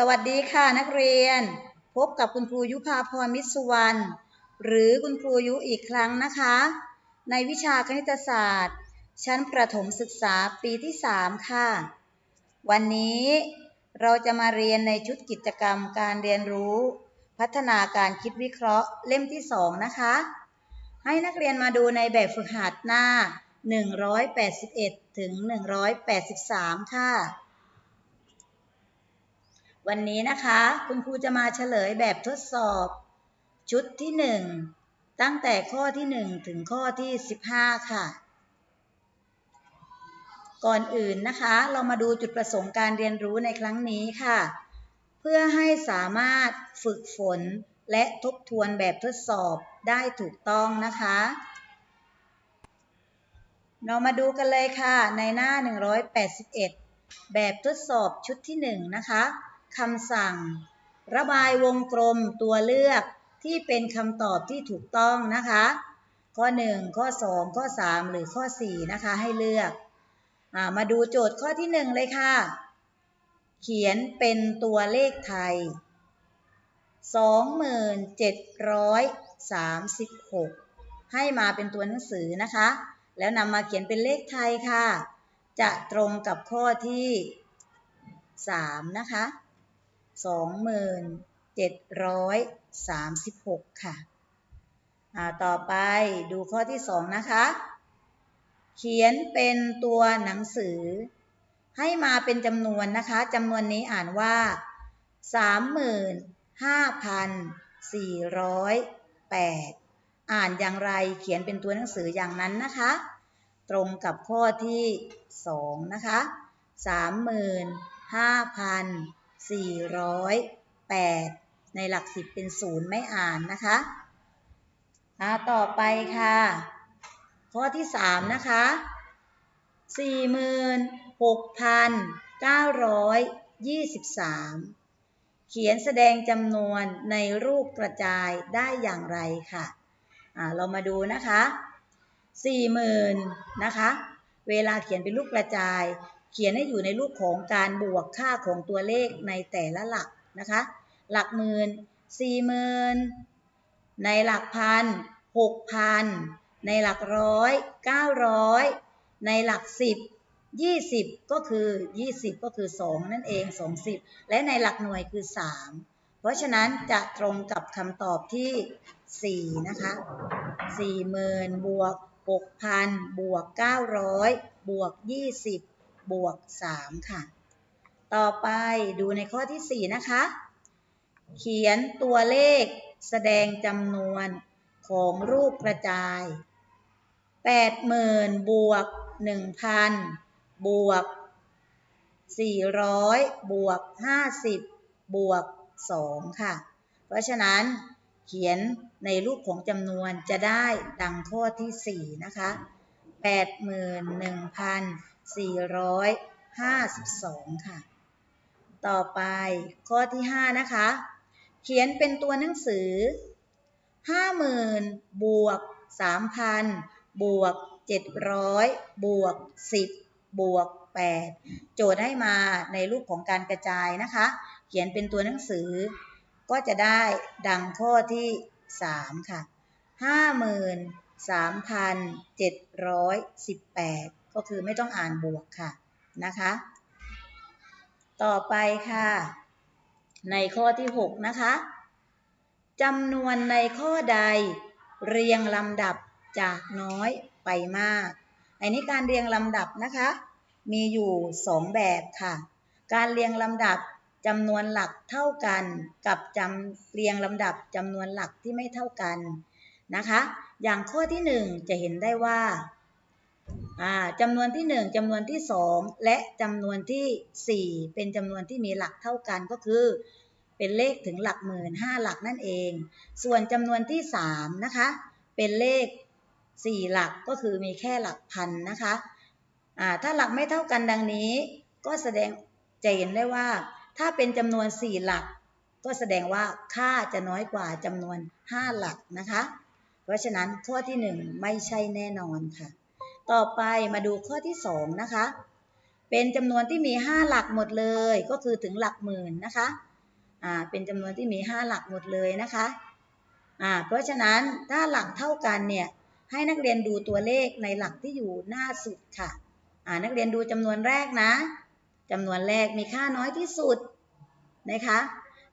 สวัสดีค่ะนักเรียน พบกับคุณครูยุพาพรมิตรสุวรรณหรือคุณครูยุอีกครั้งนะคะ ในวิชาคณิตศาสตร์ ชั้นประถมศึกษาปีที่ 3 ค่ะ วันนี้เราจะมาเรียนในชุดกิจกรรมการเรียนรู้ พัฒนาการคิดวิเคราะห์เล่มที่ 2 นะคะ ให้นักเรียนมาดูในแบบฝึกหัดหน้า 181ถึง183 ค่ะ วันนี้นะคะ คุณครูจะมาเฉลยแบบทดสอบ ชุดที่1ตั้งแต่ข้อที่1ถึงข้อที่15ค่ะ ก่อนอื่นนะคะ เรามาดูจุดประสงค์การเรียนรู้ในครั้งนี้ค่ะ เพื่อให้สามารถฝึกฝนและทบทวนแบบทดสอบได้ถูกต้องนะคะ เรามาดูกันเลยค่ะในหน้า 181 แบบทดสอบชุดที่ 1 นะคะ คำสั่ง ระบายวงกลมตัวเลือกที่เป็นคำตอบที่ถูกต้องนะคะ ข้อ 1 ข้อ 2 ข้อ 3 หรือข้อ 4 นะคะให้เลือกอามาดูโจทย์ข้อที่ 1 เลยค่ะ เขียนเป็นตัวเลขไทย 2736 ให้มาเป็นตัวหนังสือนะคะ แล้วนำมาเขียนเป็นเลขไทยค่ะ จะตรงกับข้อที่ 3 นะคะ 2736 ค่ะอ่าต่อไปดูข้อที่ 2 นะคะ เขียนเป็นตัวหนังสือ ให้มาเป็นจำนวนนะคะจำนวนนี้อ่านว่า 35,408 อ่านอย่างไรเขียนเป็นตัวหนังสืออย่างนั้นนะคะ ตรงกับข้อที่ 2 นะคะ 408 ในหลักสิบเป็นศูนย์ไม่อ่านนะคะอ่าต่อไปค่ะ ข้อที่ 3 นะคะ 46,923 เขียนแสดงจำนวนในรูปกระจายได้อย่างไรค่ะอ่าเรามาดูนะคะ 40,000 นะคะ เวลาเขียนเป็นรูปกระจาย เขียนให้อยู่ในรูปของการบวกค่าของตัวเลขในแต่ละหลักนะคะ หลักหมื่นสี่หมื่นในหลักพันหกพันในหลักร้อยเก้าร้อยในหลักสิบยี่สิบก็คือยี่สิบก็คือสองนั่นเองสองสิบและในหลักหน่วยคือสามเพราะฉะนั้นจะตรงกับคำตอบที่สี่นะคะสี่หมื่นบวกหกพันบวกเก้าร้อยบวกยี่สิบ บวกสามค่ะ ต่อไปดูในข้อที่สี่นะคะ เขียนตัวเลขแสดงจำนวนของรูปกระจาย 80,000 บวก 1,000 บวก 400 บวก 50 บวก 2 ค่ะ เพราะฉะนั้นเขียนในรูปของจำนวนจะได้ดังข้อที่ 4 นะคะ 452 ค่ะ ต่อไปข้อที่ 5 นะคะ เขียนเป็นตัวหนังสือ 50,000 บวก 3,000 บวก 700 บวก 10 บวก 8 โจทย์ให้มาในรูปของการกระจายนะคะ เขียนเป็นตัวหนังสือ ก็จะได้ดังข้อที่ 3 ค่ะ53,718 ก็คือไม่ต้องอ่านบวกค่ะนะคะ ต่อไปค่ะ ในข้อที่ 6 นะคะจำนวนในข้อใดเรียงลำดับจากน้อยไปมาก อันนี้การเรียงลำดับนะคะ มีอยู่ 2 แบบค่ะ การเรียงลำดับจำนวนหลักเท่ากันกับจำเรียงลำดับจำนวนหลักที่ไม่เท่ากันนะคะ อย่างข้อที่ 1 จะเห็นได้ว่า จำนวนที่ 1จำนวนที่ 2 และจำนวนที่ 4 เป็นจำนวนที่มีหลักเท่ากันก็คือ เป็นเลขถึงหลักหมื่นห้าหลักนั่นเอง ส่วนจำนวนที่3นะคะเป็นเลข 4 หลักก็คือมีแค่หลักพันนะคะถ้าหลักไม่เท่ากันดังนี้ ก็แสดงจะเห็นได้ว่า ถ้าเป็นจำนวน 4 หลัก ก็แสดงว่าค่าจะน้อยกว่าจำนวน 5 หลักนะคะ เพราะฉะนั้นข้อที่ 1 ไม่ใช่แน่นอนค่ะ ต่อไปมาดูข้อที่ 2 นะคะ เป็นจำนวนที่มี 5 หลักหมดเลย ก็คือถึงหลักหมื่นนะคะ อ่า เป็นจำนวนที่มี 5 หลักหมดเลยนะคะ อ่า เพราะฉะนั้นถ้าหลักเท่ากันเนี่ย ให้นักเรียนดูตัวเลขในหลักที่อยู่หน้าสุดค่ะ อ่า นักเรียนดูจำนวนแรกนะจำนวนแรกมีค่าน้อยที่สุดนะคะ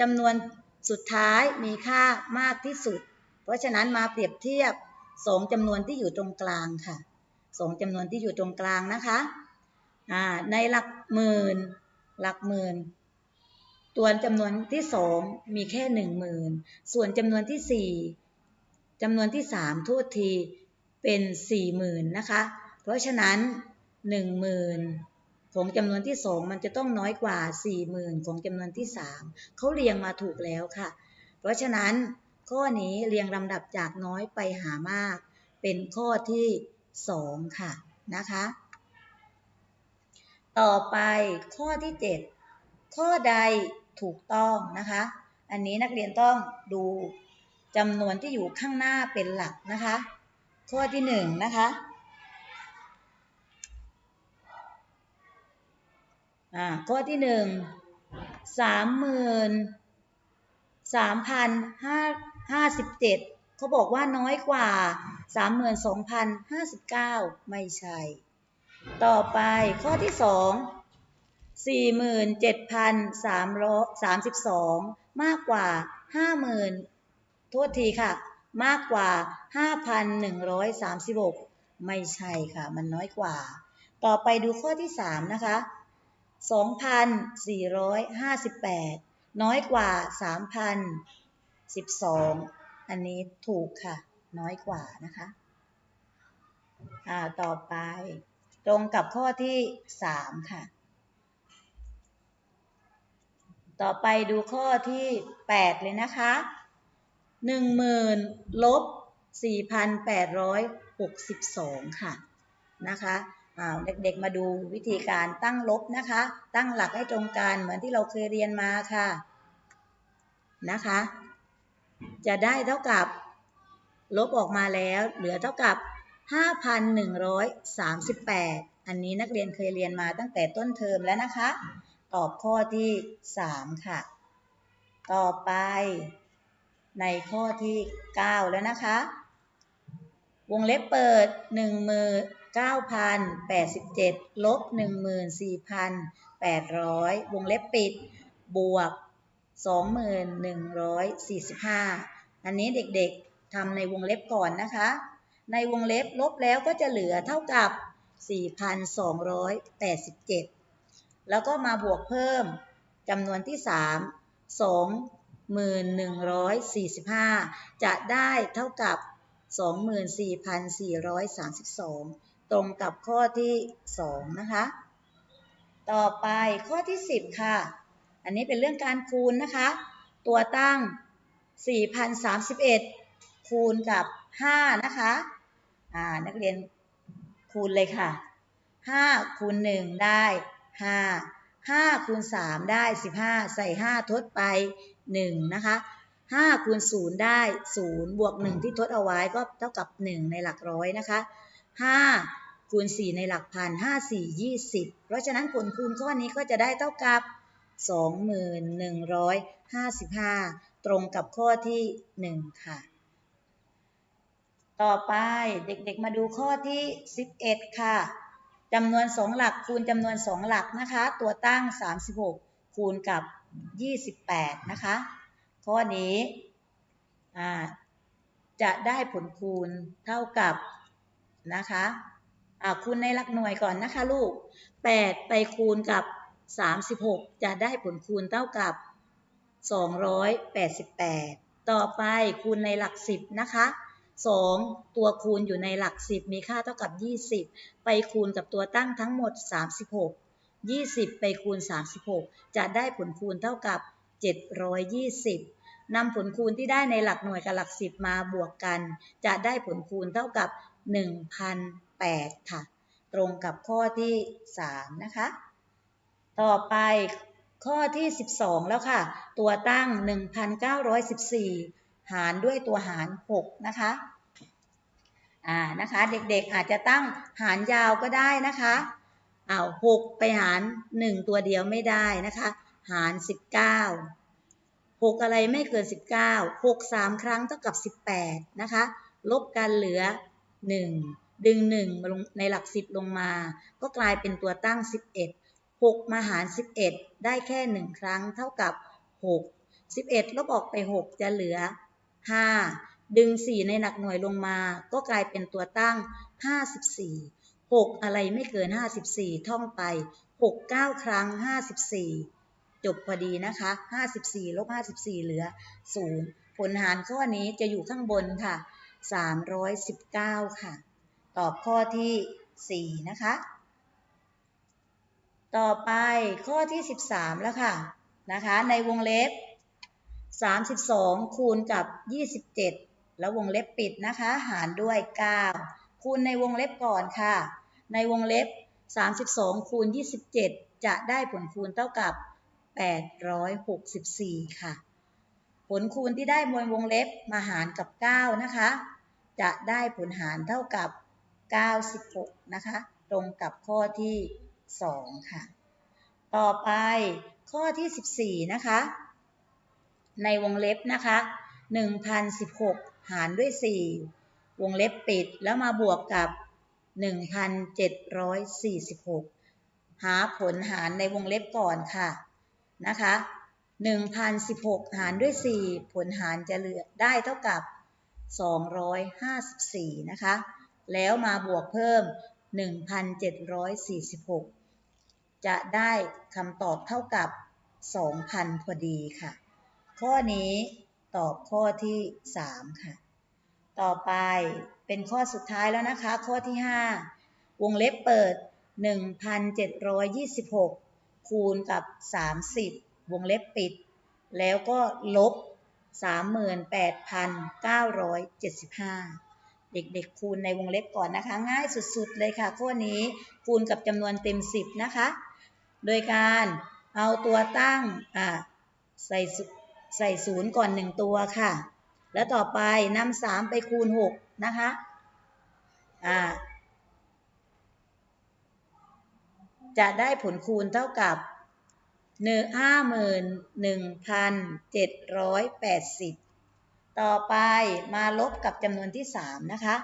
จำนวนสุดท้ายมีค่ามากที่สุด เพราะฉะนั้นมาเปรียบเทียบสองจำนวนที่อยู่ตรงกลางค่ะ สองจำนวนที่อยู่ตรงกลางนะคะอ่าในหลักหมื่น หลักหมื่น ตัวจำนวนที่สองมีแค่หนึ่งหมื่นส่วนจำนวนที่สี่จำนวนที่สามโทษทีเป็นสี่หมื่นนะคะ เพราะฉะนั้นหนึ่งหมื่นของจำนวนที่สองมันจะต้องน้อยกว่าสี่หมื่นของจำนวนที่สามเขาเรียงมาถูกแล้วค่ะ เพราะฉะนั้นข้อนี้เรียงลำดับจากน้อยไปหามาก เป็นข้อที่ สองค่ะนะคะ ต่อไปข้อที่เจ็ดข้อใดถูกต้องนะคะ อันนี้นักเรียนต้องดูจำนวนที่อยู่ข้างหน้าเป็นหลักนะคะ ข้อที่หนึ่งนะคะอ่าข้อที่หนึ่งสามหมื่นสามพันห้าห้าสิบเจ็ด เขาบอกว่าน้อยกว่าสามหมื่นสองพันห้าสิบเก้าไม่ใช่ ต่อไปข้อที่สองสี่หมื่นเจ็ดพันสามร้อยสามสิบสองมากกว่าห้าหมื่นโทษทีค่ะ มากกว่าห้าพันหนึ่งร้อยสามสิบหกไม่ใช่ค่ะ มันน้อยกว่า ต่อไปดูข้อที่สามนะคะสองพันสี่ร้อยห้าสิบแปดน้อยกว่าสามพันสิบส อันนี้ถูกค่ะ น้อยกว่านะคะอ่าต่อไป ตรงกับข้อที่สามค่ะ ต่อไปดูข้อที่8เลยนะคะ10,000ลบ4,862ค่ะนะคะอ้าเด็กๆมาดูวิธีการตั้งลบนะคะ ตั้งหลักให้ตรงกันเหมือนที่เราเคยเรียนมาค่ะนะคะ จะได้เท่ากับลบออกมาแล้ว เหลือเท่ากับ 5,138 อันนี้นักเรียนเคยเรียนมาตั้งแต่ต้นเทอมแล้วนะคะ ตอบข้อที่ 3 ค่ะ ต่อไปในข้อที่ 9 แล้วนะคะ วงเล็บเปิด 19,087 ลบ 14,800 วงเล็บปิด บวก 2145 อันนี้เด็กๆทำในวงเล็บก่อนนะคะ ในวงเล็บลบแล้วก็จะเหลือเท่ากับ 4,287 แล้วก็มาบวกเพิ่มจำนวนที่ 3 2,145 จะได้เท่ากับ 24,432 ตรงกับข้อที่ 2 นะคะ ต่อไปข้อที่ 10 ค่ะ อันนี้เป็นเรื่องการคูณนะคะ ตัวตั้ง 4,031 คูณกับ 5 นะคะ อ่า นักเรียนคูณเลยค่ะ 5 คูณ 1 ได้ 5 5คูณ3ได้ 15 ใส่ 5 ทดไป 1 นะคะ 5คูณ0ได้ 0 บวก 1 ที่ทดเอาไว้ก็เท่ากับ 1 ในหลักร้อยนะคะ 5 คูณ 4 ในหลักพัน 5 4 20 เพราะฉะนั้นผลคูณข้อนี้ก็จะได้เท่ากับ 2155 ตรงกับข้อที่ 1 ค่ะ ต่อไปเด็กๆมาดูข้อที่ 11 ค่ะจำนวน 2 หลักคูณจำนวน 2 หลักนะคะ ตัวตั้ง 36 คูณกับ 28 นะคะ ข้อนี้จะได้ผลคูณเท่ากับนะคะคูณในหลักหน่วยก่อนนะคะลูก 8 ไปคูณกับ 36 จะได้ผลคูณเท่ากับ 288 ต่อไปคูณในหลัก 10 นะคะ 2 ตัวคูณอยู่ในหลัก 10 มีค่าเท่ากับ 20 ไปคูณกับตัวตั้งทั้งหมด 36 20 ไปคูณ 36 จะได้ผลคูณเท่ากับ 720 นำผลคูณที่ได้ในหลักหน่วยกับหลัก 10 มาบวกกัน จะได้ผลคูณเท่ากับ 1,008 ค่ะ ตรงกับข้อที่ 3 นะคะ ต่อไปข้อที่ 12 แล้วค่ะ ตัวตั้ง 1,914 หารด้วยตัวหาร 6 นะคะอ่านะคะเด็กๆอาจจะตั้งหารยาวก็ได้นะคะอ้าว6ไปหาร 1 ตัวเดียวไม่ได้นะคะ หาร 19 6 อะไรไม่เกิน 19 6 3 ครั้งเท่ากับ 18 นะคะ ลบกันเหลือ 1 ดึง1มาลงในหลัก 10 ลงมา ก็กลายเป็นตัวตั้ง 11 6 มาหาร 11 ได้แค่ 1 ครั้งเท่ากับ 6 11 ลบออกไป 6 จะเหลือ 5 ดึง 4 ในหนักหน่วยลงมา ก็กลายเป็นตัวตั้ง 54 6 อะไรไม่เกิน 54 ท่องไป 6 9 ครั้ง 54 จบพอดีนะคะ 54 ลบ 54 เหลือ 0 ผลหารข้อนี้จะอยู่ข้างบนค่ะ 319 ค่ะ ตอบข้อที่ 4 นะคะ ต่อไปข้อที่ 13 แล้วค่ะนะคะในวงเล็บ 32 คูณกับ 27 แล้ววงเล็บปิดนะคะ หารด้วย 9 คูณในวงเล็บก่อนค่ะ ในวงเล็บ 32 คูณ 27 จะได้ผลคูณเท่ากับ 864 ค่ะ ผลคูณที่ได้บนวงเล็บมาหารกับ 9 นะคะ จะได้ผลหารเท่ากับ 96 นะคะ ตรงกับข้อที่ 2 ค่ะ ต่อไปข้อที่ 14 นะคะ ในวงเล็บนะคะ1,016 หารด้วย 4 วงเล็บปิดแล้วมาบวกกับ 1,746 หาผลหารในวงเล็บก่อนค่ะนะคะ1,016 หารด้วย 4 ผลหารจะเหลือได้เท่ากับ 254 นะคะ แล้วมาบวกเพิ่ม 1,746 จะได้คำตอบเท่ากับ 2,000 พอดีค่ะ ข้อนี้ตอบข้อที่ 3 ค่ะ ต่อไปเป็นข้อสุดท้ายแล้วนะคะ ข้อที่ 5 วงเล็บเปิด 1,726 คูณกับ 30 วงเล็บปิด แล้วก็ลบ 38,975เด็กๆ คูณในวงเล็บก่อนนะคะ ง่ายสุดๆ เลยค่ะ ข้อนี้คูณกับจำนวนเต็ม 10 นะคะ โดยการเอาตัวตั้งใส่ศูใส่ศูนย์ก่อนหนึ่งตัวค่ะ แล้วต่อไปนำสามไปคูณหกนะคะจะได้ผลคูณเท่ากับหนึ่งห้าหมื่นหนึ่งพันเจ็ดร้อยแปดสิบต่อไปมาลบกับจำนวนที่สามนะคะ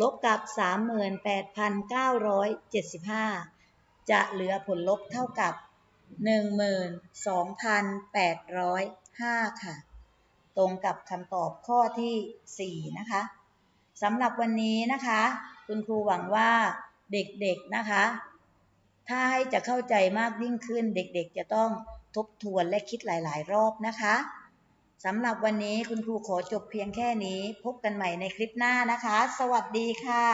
ลบกับสามหมื่นแปดพันเก้าร้อยเจ็ดสิบห้า จะเหลือผลลบเท่ากับ 12,805 ค่ะ ตรงกับคำตอบข้อที่ 4 นะคะสำหรับวันนี้นะคะ คุณครูหวังว่าเด็กๆนะคะ ถ้าให้จะเข้าใจมากยิ่งขึ้น เด็กๆ จะต้องทบทวนและคิดหลายๆ รอบนะคะสำหรับวันนี้คุณครูขอจบเพียงแค่นี้ พบกันใหม่ในคลิปหน้านะคะ สวัสดีค่ะ